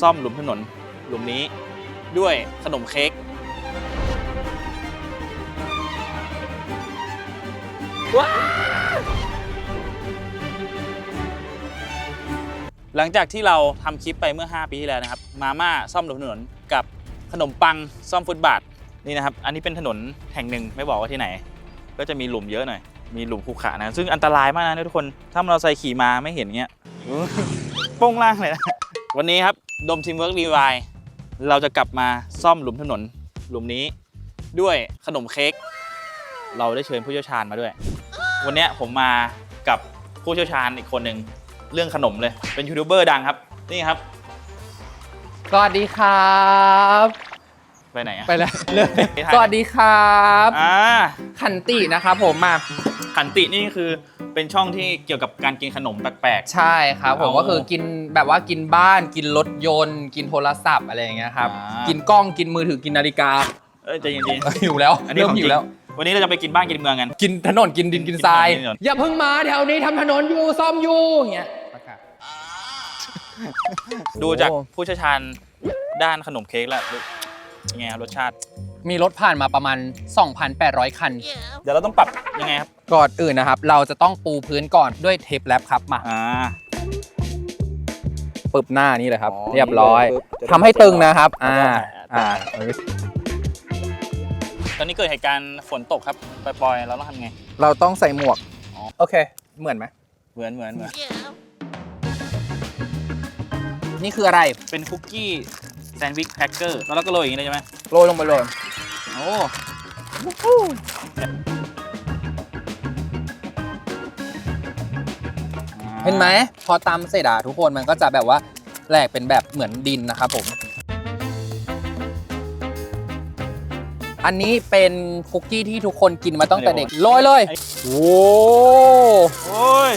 ซ่อมหลุมถนนหลุมนี้ด้วยขนมเค้กว้าหลังจากที่เราทำคลิปไปเมื่อ 5 ปีที่แล้วนะครับ มาม่าซ่อมหลุมถนนกับขนมปังซ่อมฟุตบาทนี่นะครับ อันนี้เป็นถนนแห่งหนึ่งไม่บอกว่าที่ไหน ก็จะมีหลุมเยอะหน่อย มีหลุมขรุขระนะ ซึ่งอันตรายมากนะทุกคน ถ้าเราใส่ขี่มาไม่เห็นเงี้ยโป้งล่างเลยนะ วันนี้ครับ ดมทีมเวิร์กรีวายเราจะกลับมาซ่อมหลุมถนนหลุมนี้ ด้วยขนมเค้กเราได้เชิญผู้เชี่ยวชาญมาด้วย วันนี้ผมมากับผู้เชี่ยวชาญอีกคนหนึ่งเรื่องขนมเลยเป็นยูทูบเบอร์ดังครับนี่ครับ สวัสดีครับ ไปไหนอะไปแล้วเลยไปถ่ายสวัสดีครับ อ่าขันตินะครับผมมา ขันตินี่คือเป็นช่องที่เกี่ยวกับการกินขนมแปลก ใช่ครับผมเอาก็คือกินแบบว่ากินบ้านกินรถยนต์ กินโทรศัพท์อะไรอย่างเงี้ยครับ อ่ากิ กินกล้องกินมือถือกินนาฬิกาๆเอ้ยใจเย็นหิวแล้วๆอันนี้เริ่ขมองจหิริวงแล้ว วันนี้เราจะไปกินบ้านกินเมืองกัน กินถนนกินดินกินทราย กินถนน อย่าเพิ่งมาแถวนี้ทำถนนอยู่ซ่อมอยู่อย่างเงี้ยประกาศดูจากโอ้ผู้เชี่ยวชาญด้านขนมเค้กแล้ว ยังไงครับรสชาติ มีรถผ่านมาประมาณ 2,800 คัน เดี๋ยวเราต้องปรับยังไงครับ ก่อนอื่นนะครับ เราจะต้องปูพื้นก่อนด้วยเทปแรปครับมาอ่า ปึบหน้านี่เลยครับ อ๋อเรียบร้อยนี่เลยปึ๊บจะได้ทำให้ตึงนะครับอ่าอ่า อ่า ตอนนี้เกิดเหตุการณ์ฝนตกครับปล่อยๆ เราต้องทำไง เราต้องใส่หมวก อ๋อ โอเค เหมือนไหม เหมือนเหมือนเหมือน นี่คืออะไร เป็นคุกกี้ แซนด์วิชแครกเกอร์แล้วเราก็โรยอย่างนี้เลยใช่ไหมโรยลงไปเลยโอ้อ่าเห็นไหมพอตำเสร็จอะทุกคนมันก็จะแบบว่าแหลกเป็นแบบเหมือนดินนะครับผม อันนี้เป็นคุกกี้ที่ทุกคนกินมาตั้งแต่เด็กโรยเลยโอ้โอ้ย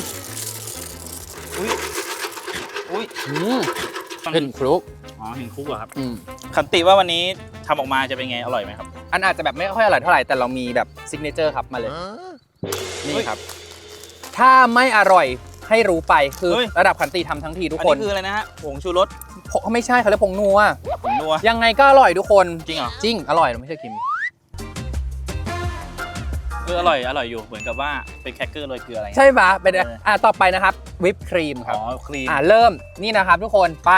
อุ้ยอุ้ยอืมเห็นครุก อ๋อเห็นคุกเหรอครับอืมขันติว่าวันนี้ทำออกมาจะเป็นไงอร่อยไหมครับ อันอาจจะแบบไม่ค่อยอร่อยเท่าไหร่แต่เรามีแบบซิกเนเจอร์ครับมาเลย นี่ครับ ถ้าไม่อร่อยให้รู้ไปคือเฮ้ย ระดับขันติทำทั้งทีทุกอันคนนี้คืออะไรนะฮะผงชูรสผงไม่ใช่เขาเรียกผงนัว ผงนัว ยังไงก็อร่อยทุกคนจริงเหรอ จริงอร่อยเราไม่ใช่กิน เอออร่อยอร่อยอยู่เหมือนกับว่าเป็นแครกเกอร์โรยเกลืออะไรเงี้ย ใช่ปะเป็นเอออ่ อะต่อไปนะครับวิปครีมครับอ๋อครีมอะเริ่มนี่นะครับทุกคนไป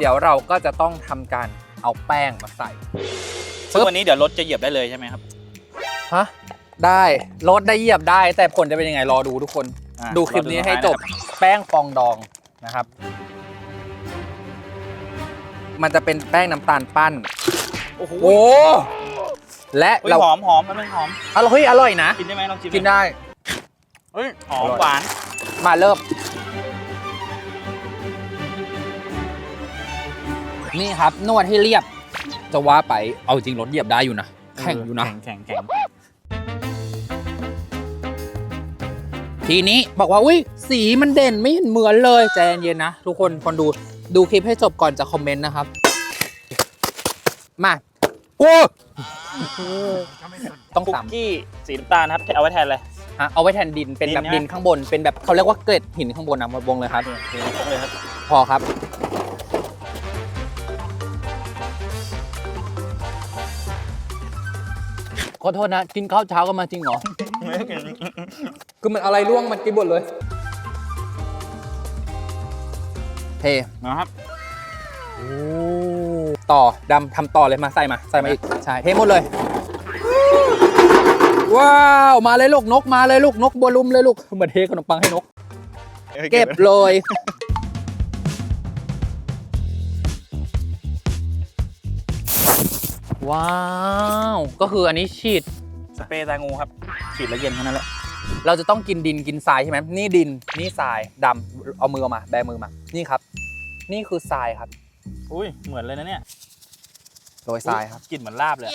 เดี๋ยวเราก็จะต้องทำการเอาแป้งมาใส่ ซึ่งวันนี้เดี๋ยวรถจะเหยียบได้เลยใช่ไหมครับ ฮะ ได้รสได้เหยียบได้ แต่ผลจะเป็นยังไงรอดูทุกคน อะดูคลิปนี้ให้จบรอดูท้ายนะครัแป้งฟองดองนะครับ มันจะเป็นแป้งน้ำตาลปั้น โอ้โหโอ้และเฮ้ยเราหอมหอมมันเป็นหอม อร่อยเฮ้ยอร่อยนะ กินได้ไหมลองชิมกินได้ เฮ้ยหออมร่อยหวาน มาเริ่ม นี่ครับ นวดให้เรียบ จะว่าไปเอาจริงรถเหยียบได้อยู่นะแข็งอยู่นะแข็งแข็งแข็งทีนี้บอกว่าอุ้ยสีมันเด่นไม่เห็นเหมือนเลยใจเย็นๆนะ ทุกคนคนดูดูคลิปให้จบก่อนจะคอมเมนต์นะครับ มาโอ้ต้องคุกสามกี้สีน้ำตาลนะครับเอาไว้แทนเลย ฮะเอาไว้แทนดินเป็นแบบดินใช่ไหมดินข้างบนเป็นแบบเขาเรียกว่าเกล็ดหินข้างบนนะหมดวงเลยครับเทครบเลยครับพอครับ ขอโทษนะ กินข้าวเช้ากันมาจริงเหรอ ไม่ต้องกินคือมันอะไรร่วงมันกินหมดเลย เท นะครับ ต่อดำทำต่อเลยมาใส่มาใส่มาอีกใช่เทหมดเลย ว้าวมาเลยลูกนกมาเลยลูกนกบัวลุมเลยลูกเหมือนเทขนมปังให้นก เก็บเลย ว้าว ก็คืออันนี้ฉีดสเปรย์ตางูครับ ฉีดแล้วเย็นเท่านั้นแหละ เราจะต้องกินดินกินทรายใช่ไหมนี่ดินนี่ทรายดำเอามือออกมา แบมือมา นี่ครับ นี่คือทรายครับอุ้ยเหมือนเลยนะเนี่ยโรยทรายครับ กลิ่นเหมือนลาบเลย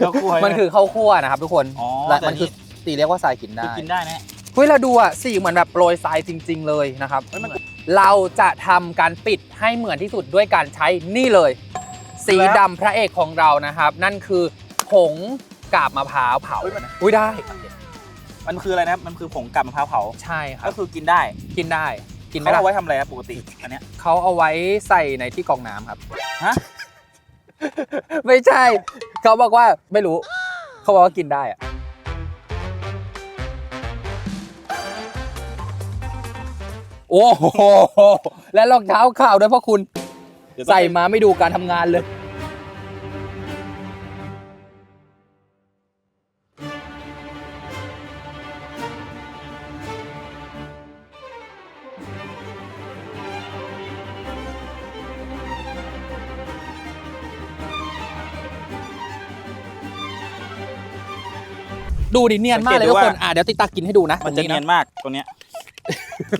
ข้าวคั่วมันคือข้าวคั่วนะครับทุกคนอ๋อและแต่มันคือนี่ตีเรียกว่าทรายกินได้คือกินได้นะ เฮ้ยเราดูอะสีเหมือนแบบโปรยทรายจริง ๆ เลยนะครับ เฮ้ยมัน เราจะทำการปิดให้เหมือนที่สุดด้วยการใช้นี่เลย สีดำพระเอกของเรานะครับ นั่นคือผงกาบมะพร้าวเผาอุ้ยได้ มันคืออะไรนะครับมันคือผงกับมะพร้าวเผา ใช่ครัก็บคือกินได้กินได้ กินไหมเขาล่ะเอาไว้ทำอะไรครับปกติอันเนี้ย เขาเอาไว้ใส่ในที่กรองน้ำครับฮะ ไม่ใช่ เขาบอกว่าไม่รู้ เขาบอกว่ากินได้อะโอ้โหและรองเท้าขาวด้วยพ่อคุณ เดี๋ยวต้องใส่ไปมาไม่ดูการทำงานเลย ดูดิเนียนมากเลยทุกคนอะเดี๋ยวติดตากินให้ดูนะมันจะตรงเนียนมากตรงเนี้ย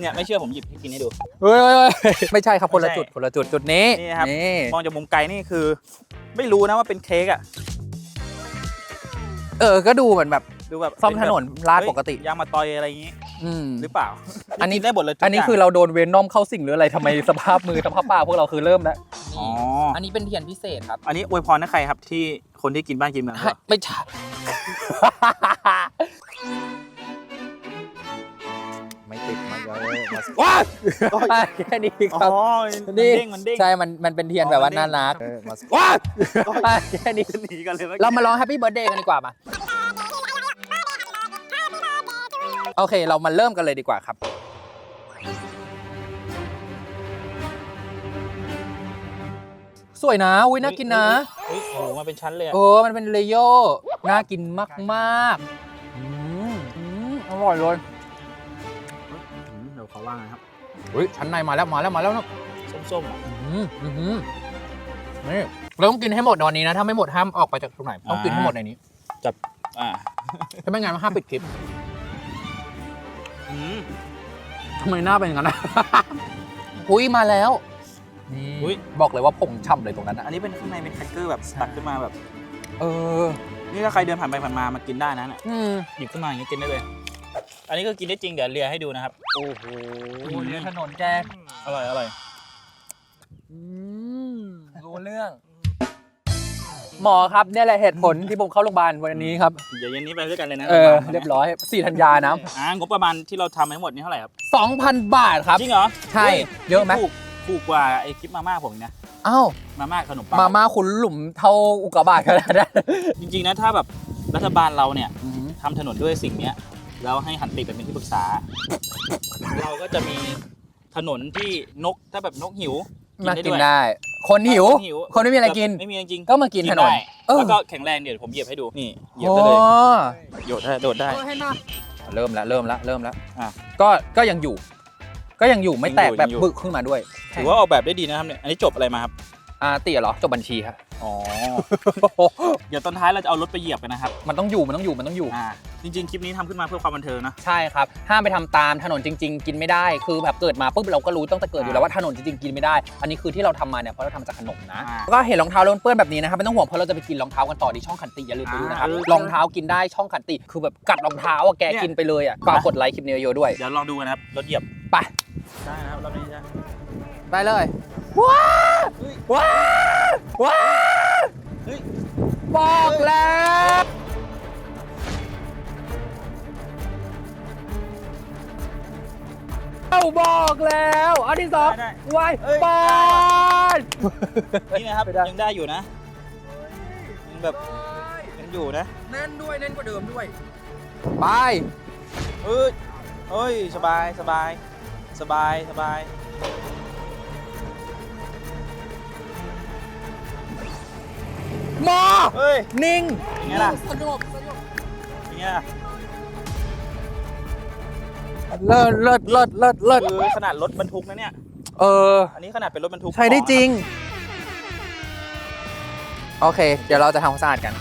เนี่ยไม่เชื่อผมหยิบให้กินให้ดูเฮ้ยเฮ้ยเฮ้ยไม่ใช่ครับคนละไม่ใช่จุดคนละจุดจุดนี้นี่นะครับนี่มองจากมุมไกลนี่คือ ไม่รู้นะว่าเป็นเค้กอะเออ ก็ดูเหมือนแบบดูแบบซ่อมถนนลาดเฮ้ยปกติยางมาตอยอะไรอย่างงี้อืมหรือเปล่า อันนี้กิได้หมดเลยทุกอันนี้ย่างคือเราโดนเวนนอมเข้าสิ่งหรืออะไรทำไมสภาพมือสภาพปากพวกเราคือเริ่มแล้วอ๋ออั นนี้เป็นเทียนพิเศษครับ อันนี้อวยพรนะใครครับที่คนที่กินบ้านกินเมืองหรือเปล่าไม่ใช่ ไม่ติดมาเยอะมาว้าแค่นี้คอ๋รับอมันนี่เด้งมันเด้งใช่ มันมันเป็นเทียนแบบว่าน่ารักเออมาว้าแค่นี้หนีกันเลยเมื่อเรากี้มาร้องแฮปปี้เบิร์ดเดย์กันดีกว่ามาโอเค เรามาเริ่มกันเลยดีกว่าครับ สวยนะอุ้ยน่ากินนะเฮ้ยโอ้โหมาเป็นชั้นเลยอะเออมันเป็นเลโยน่ากินมากๆอืมอืมอร่อยเลยอืมเดี๋ยวเขาว่าไงครับเฮ้ยชั้นในมาแล้วมาแล้วมาแล้วนะส้มๆอะอืมอืมนี่เราต้องกินให้หมดในวันนี้นะถ้าไม่หมดห้ามออกไปจากตรงไหนต้องกินให้หมดในนี้อ่าถ้าไม่งั้นห้ามปิดคลิปอืมทำไมหน้าเป็นอย่างนั้นนะอุ้ยมาแล้ว นี่อุ๊ย บอกเลยว่าผงฉ่ำเลยตรงนั้นอัอะนนี้เป็นข้างในเป็นแครกเกอร์แบบตักขึ้นมาแบบ เออนี่ถ้าใครเดินผ่านไปผ่านมามากินได้นะเนี่ยอืมหยิบขึ้นมาอย่างนี้กินได้เลย อันนี้ก็กินได้จริงเดี๋ยวเลียให้ดูนะครับ โอ้โหในถนนแกอร่อยอร่อยอืมรู้เรื่อง หมอครับเนี่ยแหละเหตุผลที่ผมเข้าโรงพยาบาลวันนี้ครับเดี๋ยวเย็นนี้ไปด้วยกันเลยนะเออเรียบร้อยสี่ธัญญานะอ่างบประมาณที่เราทำไปทั้งหมดนี่เท่าไหร่ครับสองพันบาทครับ จริงเหรอใช่ฮ้เยอะไหม ถูก ถูกกว่าไอคลิปมาม่าผมอีกนะเอ้ามาม่าขนมปังมาม่าคุณหลุมเท่าอุกกาบาตขนาดนั้นจริงๆนะถ้าแบบรัฐบาลเราเนี่ยอืมทำถนนด้วยสิ่งเนี้ยแล้วให้หันติไปเป็นที่ปรึกษา เราก็จะมีถนนที่นกถ้าแบบนกหิวมาได้กินด้วยได้ คนหิวนกหิว คนไม่มีอะไรกิน ไม่มีอะไรจริงก็มากินถนน ได้เออ แล้วก็แข็งแรงเดี๋ยวผมเหยียบให้ดูนี่เหยียบโอ้ได้เลยโยดได้โดดได้ เริ่มแล้วเริ่มแล้วเริ่มแล้วอะ ก็ก็ยังอยู่ ก็ยังอยู่ไม่แตกยังอยู่แบบยังอยู่บึกขึ้นมาด้วยถือว่าออกแบบได้ดีนะครับเนี่ยอันนี้จบอะไรมาครับอ่าเตี๋ยเหรอจบบัญชีครับอ๋อเดี๋ยวตอนท้ายเราจะเอารถไปเหยียบกันนะครับ มันต้องอยู่มันต้องอยู่มันต้องอยู่อ่าจริง ๆ คลิปนี้ทำขึ้นมาเพื่อความบันเทิงนะใช่ครับห้ามไปทำตามถนนจริง ๆ กินไม่ได้คือแบบเกิดมาปุ๊บเราก็รู้ตั้งแต่เกิดอยู่แล้วว่าถนนจริงๆกินไม่ได้ อันนี้คือที่เราทำมาเนี่ยเพราะเราทำจากขนมนะอ่าก็เห็นรองเท้าแล้วมันเปื้อนแบบนี้นะครับไม่ต้องห่วงเพราะเราจะไปกินรองเท้ากันต่อที่ช่องขันติอย่าลืมไปดูนะครับอ่ารรองเท้ากินได้ช่องขันติคือแบบกัดรองเท้าอะแกเนี่ยกินไปเลยอะฝากกดไลค์คลิปนี้เยอะๆด้วยเดี๋ยวลองดูกันนะครับรถเหยียบไป ได้นะครับรอบนี้นะไปเลยว้าว้าว้าเฮ้ยบอกแล้วเอาบอกแล้วอันที่สองได้ไว้เอ้ยบอลนี่นะครับไม่ได้ยังได้อยู่นะยังแบบยังอยู่นะแน่นด้วยแน่นกว่าเดิมด้วยไปเอ้ยเอ้ยสบายสบาย สบายสบายมอเฮ้ยนิ่งเป็นไงล่ะสงบสงบเป็นไงล่ะเลิศเลิศเลิศเลิศเลิศคือขนาดรถบรรทุกนะเนี่ย เออ อันนี้ขนาดเป็นรถบรรทุกใช้ได้ของนะจริง โอเค เดี๋ยวเราจะทำความสะอาดกัน